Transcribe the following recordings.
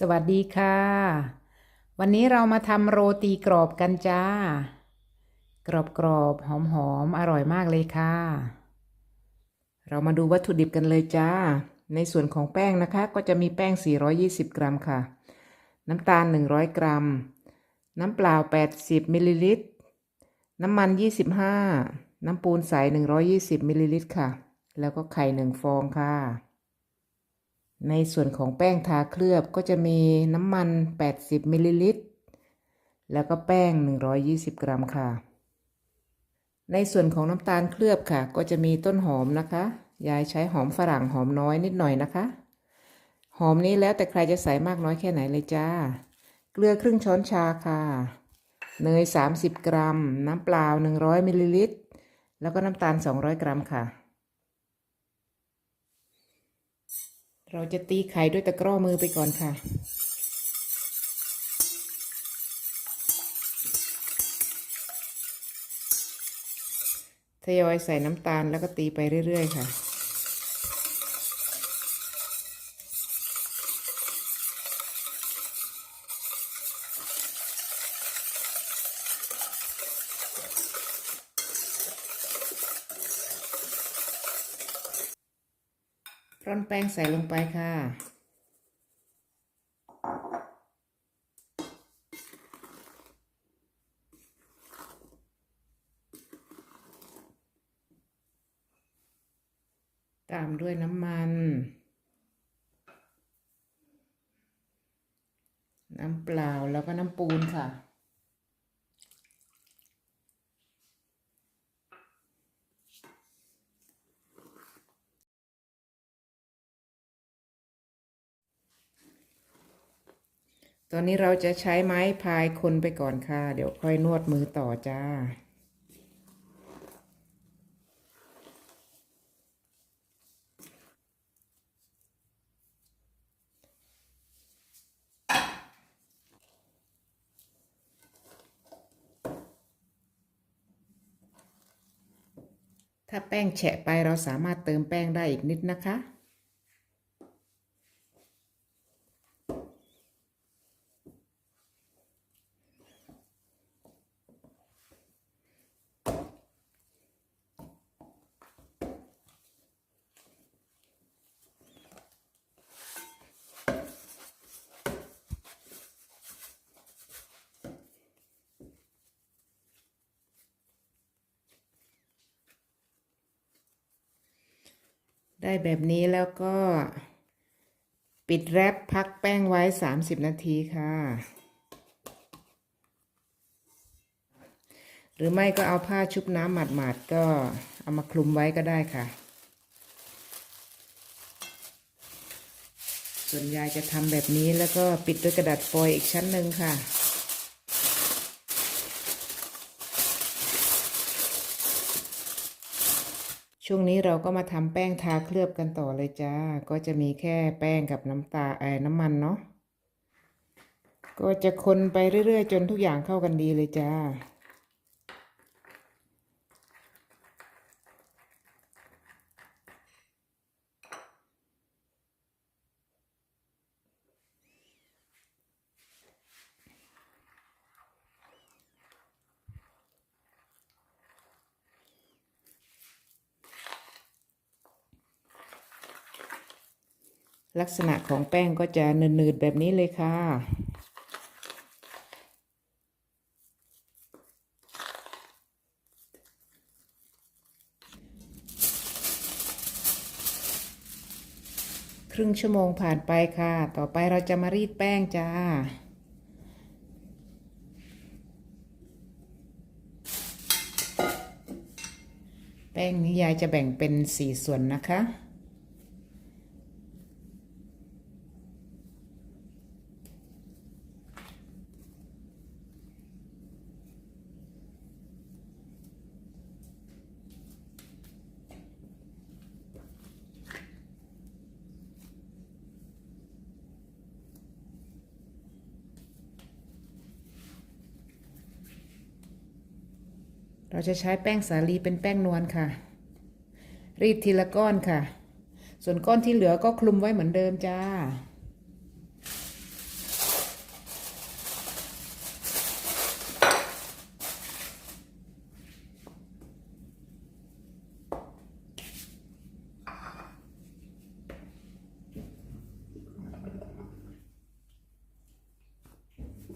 สวัสดีค่ะ วันนี้เรามาทำโรตีกรอบกันจ้า กรอบกรอบหอมหอมอร่อยมากเลยค่ะ เรามาดูวัตถุดิบกันเลยจ้า ในส่วนของแป้งนะคะ ก็จะมีแป้ง 420 กรัมค่ะ น้ำตาล 100 กรัม น้ำเปล่า 80 มิลลิลิตร น้ำมัน 25 น้ำปูนใส 120 มิลลิลิตรค่ะ แล้วก็ไข่ 1 ฟองค่ะ ในส่วนของแป้งทาเคลือบก็จะมีน้ำมัน 80มิลลิลิตร แล้วก็แป้ง 120 กรัมค่ะ ในส่วนของน้ำตาลเคลือบค่ะ ก็จะมีต้นหอมนะคะ ยายใช้หอมฝรั่งหอมน้อยนิดหน่อยนะคะ หอมนี้แล้วแต่ใครจะใส่มากน้อยแค่ไหนเลยจ้า เกลือครึ่งช้อนชาค่ะ เนย 30 กรัม น้ำเปล่า 100มิลลิลิตร แล้วก็น้ำตาล 200 กรัมค่ะ เราจะตีไข่ด้วยตะกร้อมือไปก่อนค่ะ ทยอยใส่น้ำตาลแล้วก็ตีไปเรื่อย ๆ ค่ะ ร่อนแป้งใส่ลงไปค่ะ ตามด้วยน้ำมัน น้ำเปล่าแล้วก็น้ำปูนค่ะ ตอนนี้เราจะใช้ไม้พายคนไปก่อนค่ะ เดี๋ยวค่อยนวดมือต่อจ้า ถ้าแป้งแฉะไปเราสามารถเติมแป้งได้อีกนิดนะคะ ได้แบบนี้แล้วก็ ปิดแรปพักแป้งไว้ 30 นาทีค่ะ หรือไม่ก็เอาผ้าชุบน้ำหมาดๆก็เอามาคลุมไว้ก็ได้ค่ะ ส่วนยายจะทำแบบนี้แล้วก็ปิดด้วยกระดาษฟอยล์อีกชั้นหนึ่งค่ะ ช่วงนี้เราก็มาทำแป้งทาเคลือบกันต่อเลยจ้า ก็จะมีแค่แป้งกับน้ำตาไอ้น้ำมันเนาะ ก็จะคนไปเรื่อยๆ จนทุกอย่างเข้ากันดีเลยจ้า ลักษณะของแป้งก็จะหนืดๆแบบนี้เลยค่ะ ครึ่งชั่วโมงผ่านไปค่ะ ต่อไปเราจะมารีดแป้งจ้าแป้งนี้ยายจะแบ่งเป็นสี่ส่วนนะคะ เราจะใช้แป้งสาลีเป็นแป้งนวลค่ะ รีดทีละก้อนค่ะ ส่วนก้อนที่เหลือก็คลุมไว้เหมือนเดิมจ้า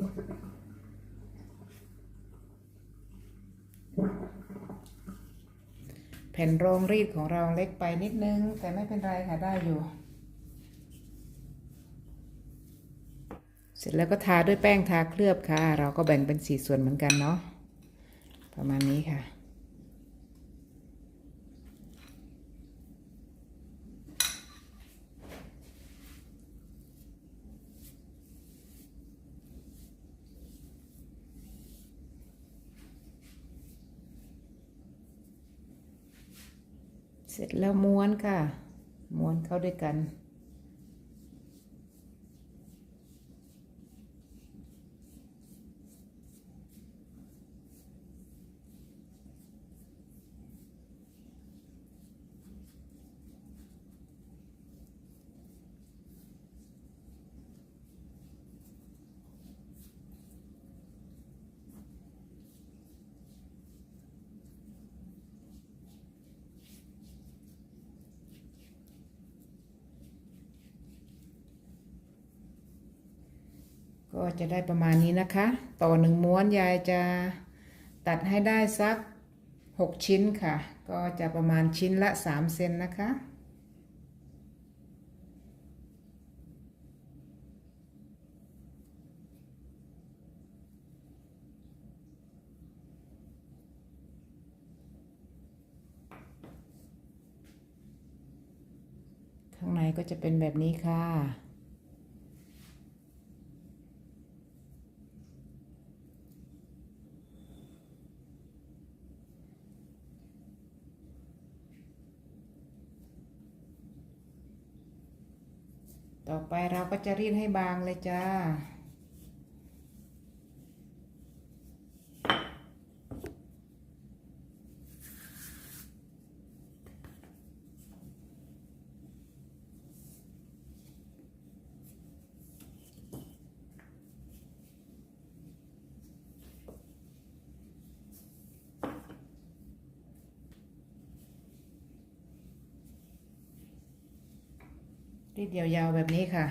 Thank you. ผ่นรองรีดของเราเล็กไปนิดนึง แต่ไม่เป็นไรค่ะได้อยู่ เสร็จแล้วก็ทาด้วยแป้งทาเคลือบค่ะ เราก็แบ่งเป็นสี่ส่วนเหมือนกันเนาะประมาณนี้ค่ะ เสร็จแล้วม้วนค่ะ ม้วนเข้าด้วยกัน ก็จะได้ประมาณนี้นะคะ ต่อหนึ่งม้วนยายจะตัดให้ได้สักหกชิ้นค่ะ ก็จะประมาณชิ้นละสามเซนนะคะข้างในก็จะเป็นแบบนี้ค่ะ ต่อไปเราก็จะรีดให้บางเลยจ้า รีดยาวๆแบบนี้ค่ะ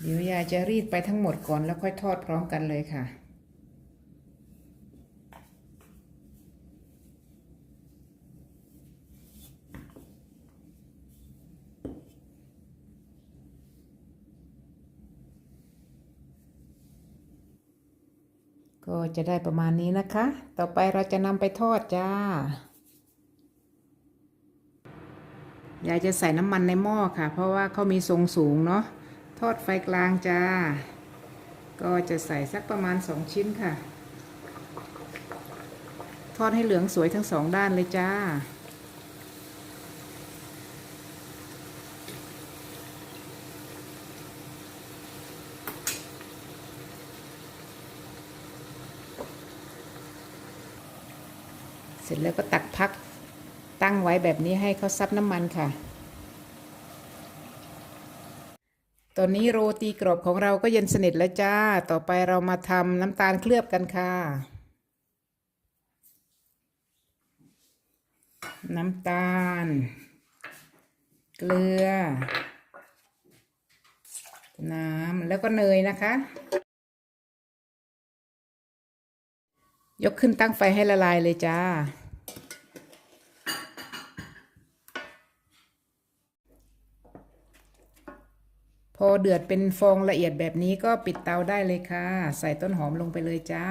เดี๋ยวยายจะรีดไปทั้งหมดก่อนแล้วค่อยทอดพร้อมกันเลยค่ะ ก็จะได้ประมาณนี้นะคะ ต่อไปเราจะนำไปทอดจ้ายายจะใส่น้ำมันในหม้อค่ะ เพราะว่าเขามีทรงสูงเนาะทอดไฟกลางจ้า ก็จะใส่สักประมาณสองชิ้นค่ะ ทอดให้เหลืองสวยทั้งสองด้านเลยจ้า เสร็จแล้วก็ตักพักตั้งไว้แบบนี้ให้เขาซับน้ำมันค่ะ ตอนนี้โรตีกรอบของเราก็เย็นสนิทแล้วจ้า ต่อไปเรามาทำน้ำตาลเคลือบกันค่ะ น้ำตาล เกลือ น้ำแล้วก็เนยนะคะ ยกขึ้นตั้งไฟให้ละลายเลยจ้า พอเดือดเป็นฟองละเอียดแบบนี้ก็ปิดเตาได้เลยค่ะ ใส่ต้นหอมลงไปเลยจ้า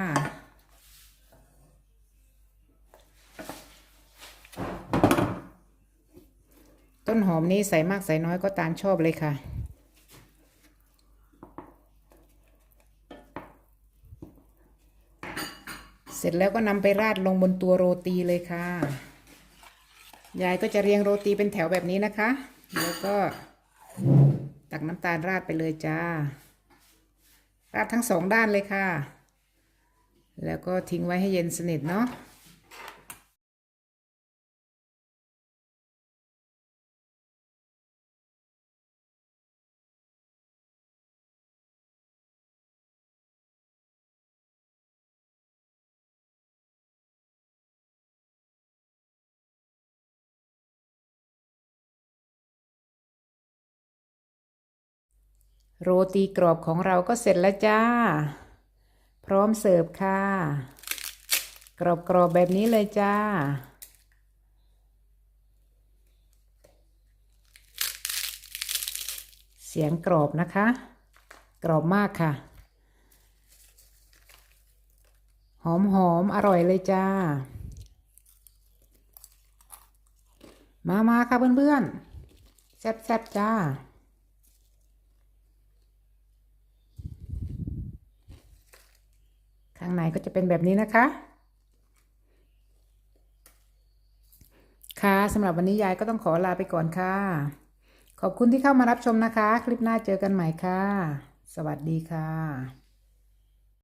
ต้นหอมนี้ใส่มากใส่น้อยก็ตามชอบเลยค่ะ เส ร็จแล้วก็นำไปราดลงบนตัวโรตีเลยค่ะ ยายก็จะเรียงโรตีเป็นแถวแบบนี้นะคะ แล้วก็ตักน้ำตาลราดไปเลยจ้า ราดทั้งสองด้านเลยค่ะ แล้วก็ทิ้งไว้ให้เย็นสนิทเนาะ โรตีกรอบของเราก็เสร็จแล้วจ้า พร้อมเสิร์ฟค่ะ กรอบๆแบบนี้เลยจ้า เสียงกรอบนะคะ กรอบมากค่ะ หอมหอมอร่อยเลยจ้า มามาค่ะเพื่อนๆ แซ่บๆจ้าางในก็จะเป็นแบบนี้นะคะ ค่ะสำหรับวันนี้ยายก็ต้องขอลาไปก่อนค่ะ ขอบคุณที่เข้ามารับชมนะคะ คลิปหน้าเจอกันใหม่ค่ะ สวัสดีค่ะ